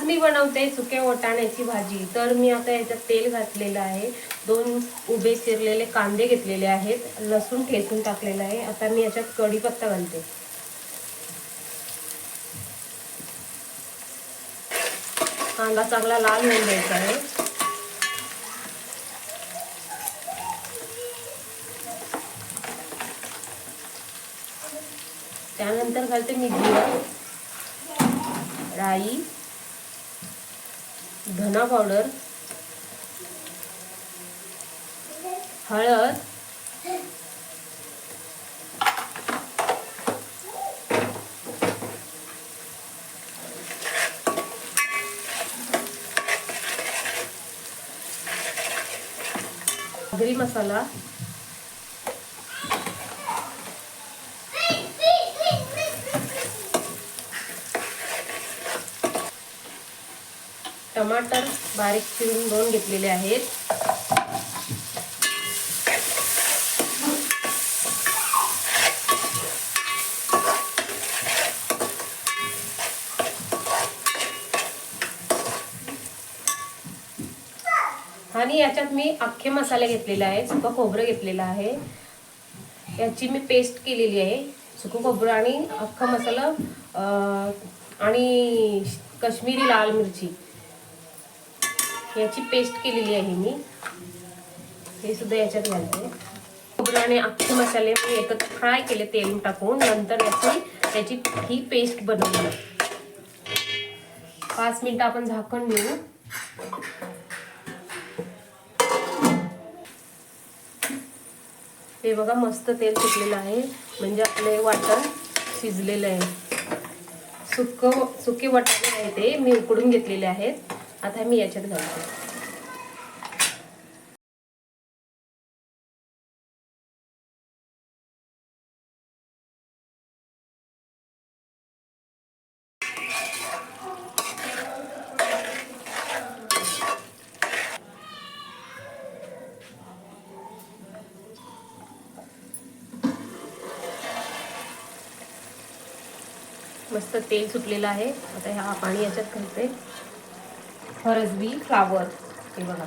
आज मी बनवते सुक्या वटाण्याची भाजी. तर मी आता याच्यात तेल घातलेलं आहे. दोन उभे चिरलेले कांदे घेतलेले आहेत. लसूण ठेचून टाकलेलं आहे. आता मी याच्यात कढीपत्ता घालते. कांदा चांगला लाल होऊन द्यायचा आहे. त्यानंतर घालते मी जिरा राई धना पावडर हळद घरी मसाला टमाटर बारीक चिरून दोन घेतलेले आहेत. आणि याच्यात मी अख्खे मसाले घेतलेले आहे सुकं खोबरं घेतलेलं आहे. याची मी पेस्ट केलेली आहे सुकं खोबरं आणि अख्खा मसाला आणि काश्मीरी लाल मिरची. याची पेस्ट केलेली आहे मी. हे सुद्धा याच्यात घालते. खोबरं आणि अख्खे मसाले मी एकत्र फ्राय केले तेल टाकून. नंतर याची त्याची ही पेस्ट बनवली पाच मिनिटं आपण झाकण देऊ हे बघा मस्त तेल सुटलेलं आहे. म्हणजे आपलं हे वाटण शिजलेलं आहे. सुकं सुके वाटाणे आहे ते. मी उकडून घेतलेले आहेत. आता मी याच्यात घालते. मस्त तेल सुटलेलं आहे. आता ह्या पाणी याच्यात घालते. फरसबी फ्लावर. हे बघा.